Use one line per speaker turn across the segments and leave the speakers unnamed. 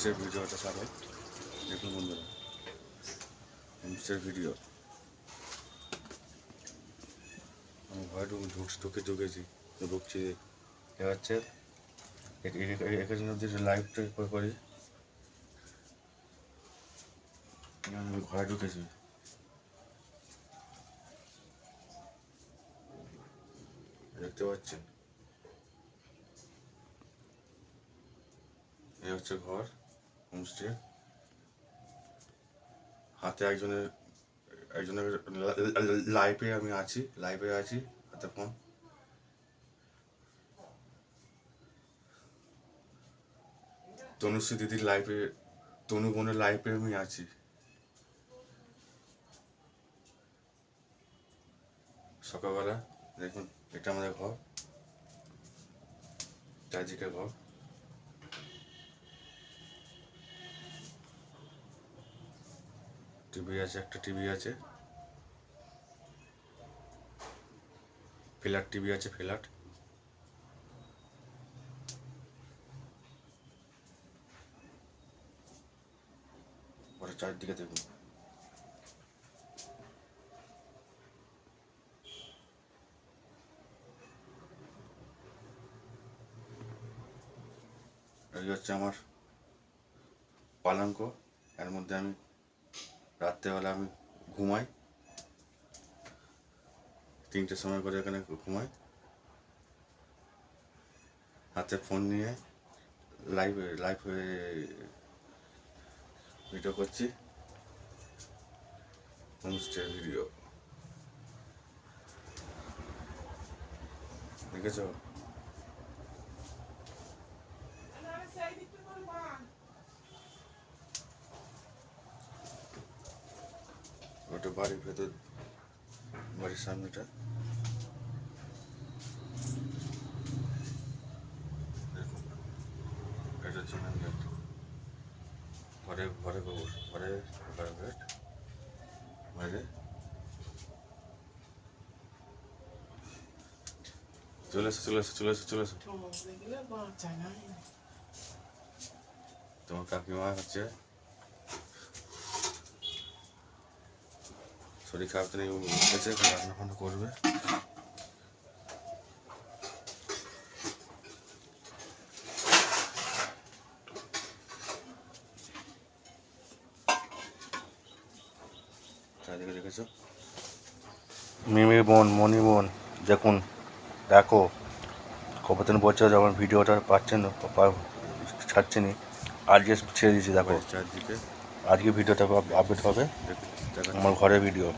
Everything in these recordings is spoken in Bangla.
হোমস্টের ভিডিওটা ছাড়ো দেখুন বন্ধুরা, হোমস্টের ভিডিও। আমি ঘরে ঢুকে ঢুকছি ঢুকে ঢুকেছি, ঢুকছি। এ- এ- এখানে যদি লাইভটা করি, আমি ঘরে ঢুকেছি। দেখতে পাচ্ছেন? এই হচ্ছে ঘর। হোমস্টে হাতে একজনের একজনের লাইফে আমি আছি লাইফে আছি, হাতে ফোন তনুশ্রী দিদির লাইফে তনু বোনের লাইফে আমি আছি। সকালবেলা দেখুন, এটা আমাদের ঘর। চারদিকে ঘর। টিভি আছে, একটা টিভি আছে। ফ্ল্যাট টিভি আছে, ফ্ল্যাট। ঘরের চারদিকে দেখুন। এই হচ্ছে আমার পালঙ্ক। এর মধ্যে আমি রাত্রেবেলা আমি ঘুমাই। তিনটের সময় করে এখানে ঘুমাই। হাতে ফোন নিয়ে লাইভ লাইভ ভিডিও করছি। হোমস্টে ভিডিও দেখেছ? ওটা বাড়ির ভেতর বাড়ির সামনেটা। দেখুন এটা হচ্ছে মেন গেট ঘরে ঘরে গোবর ঘরে ঘরে গেট বাইরে। চলে এসো চলে এসো চলে এসো চলে এসো। তোমার কাকিমা হচ্ছে শরীর খারাপ তো উঠেছে রান্না ফান্না করবে। চারিদিকে দেখেছ? মিমি বোন মণি বোন দেখুন দেখো কতদিন বছর যখন ভিডিওটা পাচ্ছেন ছাড়ছেনি আজকে ছেড়ে দিয়েছি দেখো। চারদিকে। আজকে ভিডিওটা আপডেট হবে। আমার ঘরের ভিডিও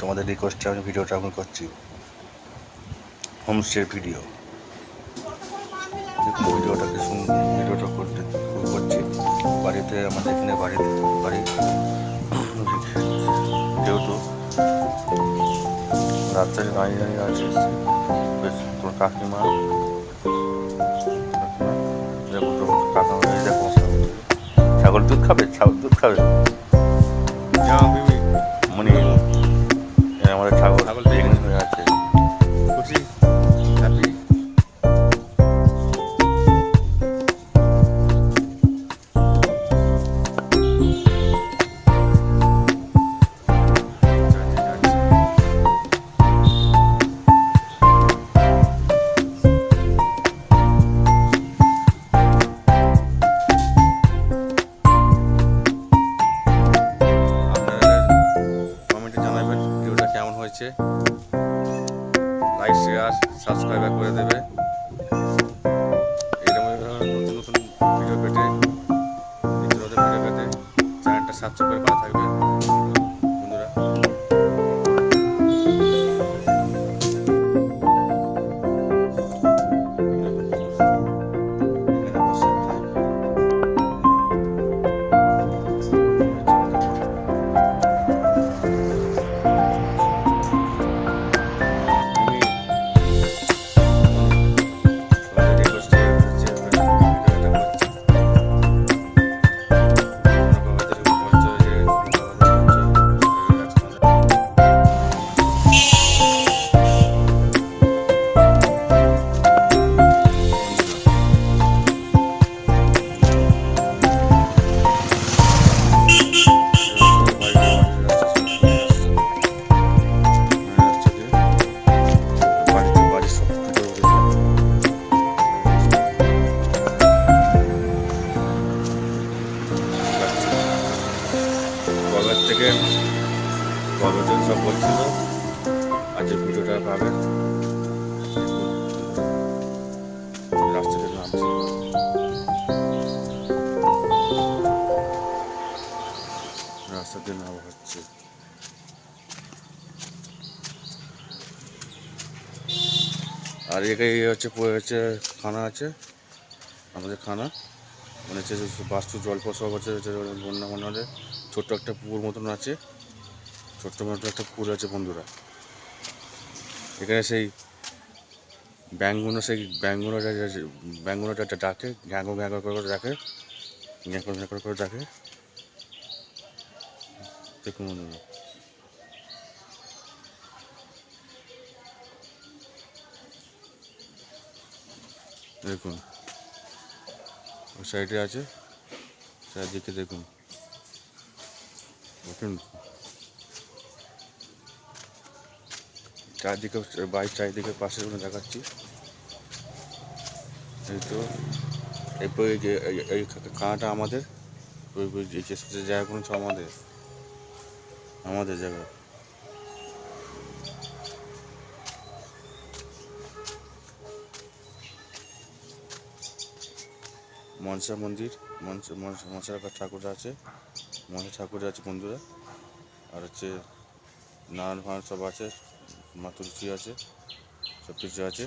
তোমাদের রিকোয়েস্টে আমি ভিডিওটা আমি করছি। হোমস্টের ভিডিও ভিডিওটা কি ভিডিওটা করতে, করছি। বাড়িতে আমাদের এখানে বাড়িতে বাড়ি। যেহেতু রাত্রে দাঁড়িয়ে দাঁড়িয়ে আছে, বেশ তোমার কাকিমা দেখো তো কাকিমা দেখো, ছাগল দুধ খাবে, ছাগল দুধ খাবে।
চ্যানেলটা সাবস্ক্রাইব করে পাশে থাকবে
ফ্রেন্ড গল্পজন সব বলছিল? আজকে ভিডিওটা পাবেন। রাস্তাতে হচ্ছে। আর এখানে হচ্ছে হচ্ছে খানা আছে। আমাদের খানা। মানে হচ্ছে বাস্তু জল সব হচ্ছে হচ্ছে বন্যা মনে হলে ছোট্ট একটা পুকুর মতন আছে। ছোট্ট মতো একটা পুকুর আছে বন্ধুরা। এখানে সেই ব্যাঙ্গুনো সেই ব্যাঙ্গুনো ব্যাঙ্গুনোটা একটা ডাকে ঘ্যাঙ্গো ঘ্যাঙ্গো করে করে ডাকে ঘ্যাঙ্গো ঘ্যাঙ্গো করে ডাকে। দেখুন বন্ধুরা। দেখুন। সাইডে আছে। চারদিকে দেখুন। দেখুন চারদিকে বাইক চারিদিকে পাশে কোনো দেখাচ্ছি। এই তো এরপর যে, এই- খানাটা আমাদের। যে জায়গাগুলো সব আমাদের। আমাদের জায়গা। মনসা মন্দির, মনসা মনসা মনসা ঠাকুর আছে। মনসা ঠাকুর আছে বন্ধুরা। আর হচ্ছে নারায়ণ ফান সব আছে, মা তুলসী আছে, সব কিছু আছে।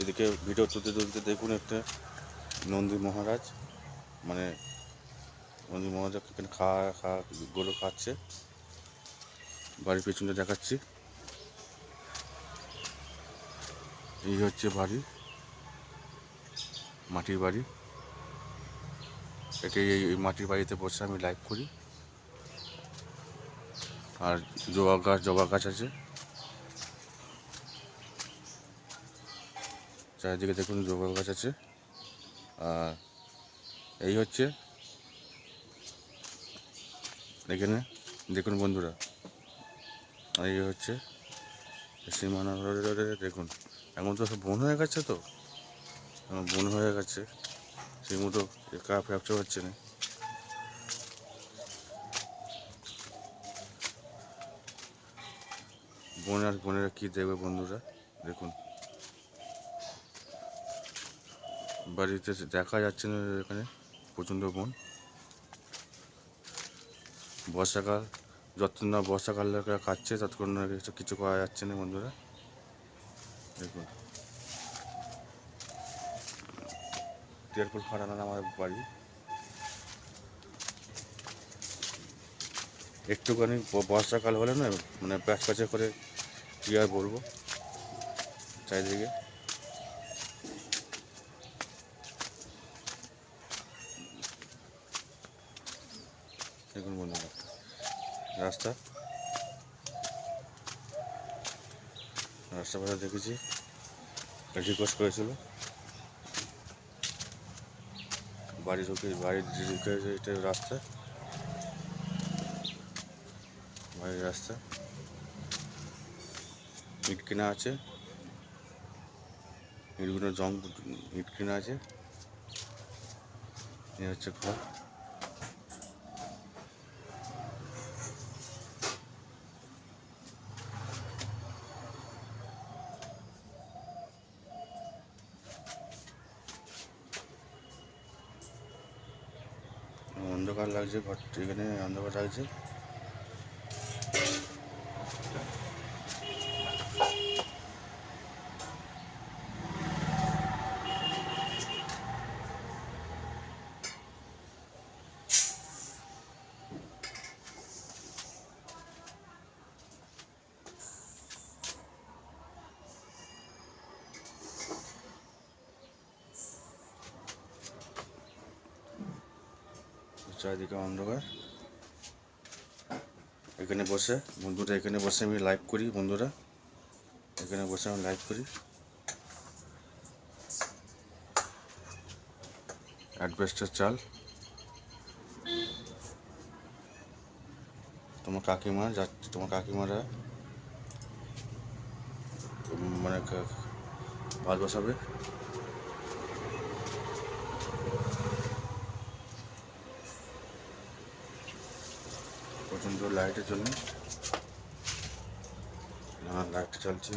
এদিকে ভিডিও তুলতে তুলতে দেখুন একটা নন্দী মহারাজ মানে নন্দী মহারাজ এখানে খাওয়া খাওয়া গরু খাচ্ছে। বাড়ির পেছনে দেখাচ্ছি। এই হচ্ছে বাড়ি, মাটির বাড়ি। একে এই মাটির বাড়িতে বসে আমি লাইভ করি। আর জবা গাছ জবা গাছ আছে। চারিদিকে দেখুন জবা গাছ আছে। আর এই হচ্ছে এখানে, দেখুন বন্ধুরা। এই হচ্ছে সীমানা দেখুন। এখন তো সব বন হয়ে গেছে তো? বন হয়ে গেছে। সেই মতো একা ফ্যাপচা হচ্ছে না। বোন আর বোনেরা কী দেবে বন্ধুরা? দেখুন। বাড়িতে দেখা যাচ্ছে না এখানে প্রচণ্ড বন। বর্ষাকাল যতক্ষণ না বর্ষাকাল খাচ্ছে, ততক্ষণ কিছু করা যাচ্ছে না বন্ধুরা। দেখুন। তেরপুল ফাটানো আমার বাড়ি। একটুখানি বর্ষাকাল হলে না মানে প্যাচ প্যাচে করে কী আর বলব চারিদিকে। দেখুন বন্ধুরা, রাস্তা। রাস্তা পাশে দেখেছি, রিকোয়েস্ট করেছিল। বাড়ি ঢুকে বাড়ি ঢুকে এটা রাস্তা। বাড়ির রাস্তা। ইট কেনা আছে। ইটগুলো জং, ইট কেনা আছে। এ হচ্ছে ঘর। অন্ধকার ঘরটি ঘর এখানে অন্ধকার লাগছে। চারিদিকে অন্ধকার এখানে বসে বন্ধুরা এখানে বসে আমি লাইভ করি বন্ধুরা এখানে বসে আমি লাইভ করি অ্যাডভেস্টার চাল তোমার কাকিমা যাচ্ছে তোমার কাকিমারা মানে ভাত বসাবে প্রচণ্ড লাইটের জন্য। লাইট চলছে